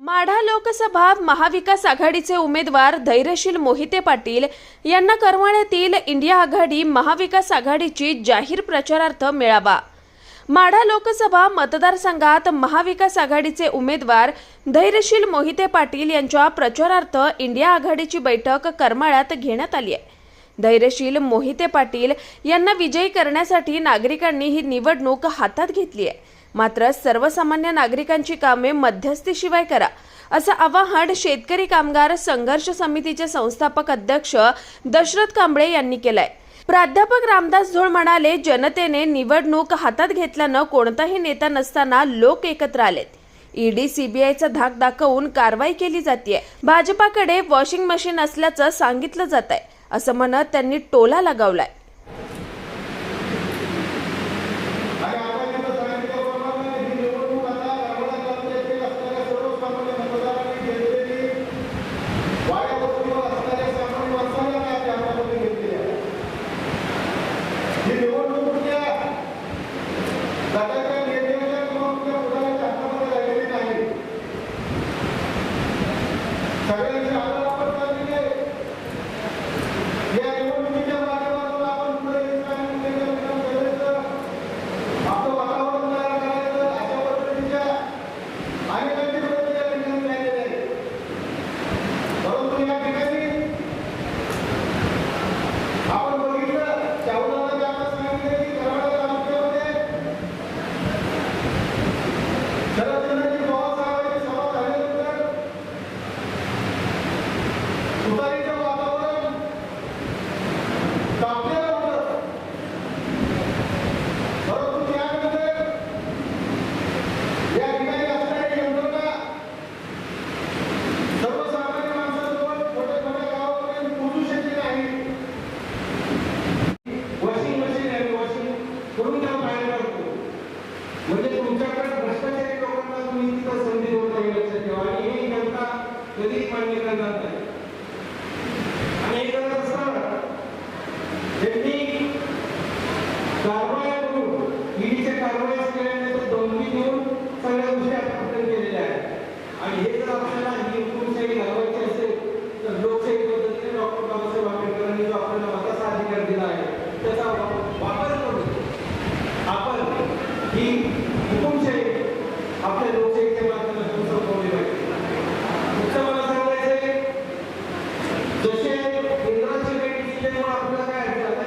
माढा लोकसभा महाविकास आघाडीचे उमेदवार धैर्यशील मोहिते पाटील यांना करमाळ्यातील इंडिया आघाडी महाविकास आघाडीची जाहीर प्रचारार्थ मेळावा. माढा लोकसभा मतदारसंघात महाविकास आघाडीचे उमेदवार धैर्यशील मोहिते पाटील यांच्या प्रचारार्थ इंडिया आघाडीची बैठक करमाळ्यात घेण्यात आली आहे. धैर्यशील मोहिते पाटील यांना विजयी करण्यासाठी नागरिकांनी ही निवडणूक हातात घेतली आहे. मात्र सर्वसामान्य नागरिकांची कामे मध्यस्थीशिवाय करा असं आवाहन शेतकरी कामगार संघर्ष समितीचे संस्थापक अध्यक्ष दशरथ कांबळे यांनी केलंय. प्राध्यापक रामदास झोळ म्हणाले जनतेने निवडणूक हातात घेतल्यानं कोणताही नेता नसताना लोक एकत्र आलेत. ईडी सीबीआयचा धाक दाखवून कारवाई केली जाते भाजपाकडे वॉशिंग मशीन असल्याचं सांगितलं जात आहे असं म्हणत त्यांनी टोला लगावलाय. आपल्या लोकशाहीच्या माध्यमातून संपवली पाहिजे तुमचं मला सांगायचंय जसे इंद्राचे वेट दिल्यामुळे आपल्याला काय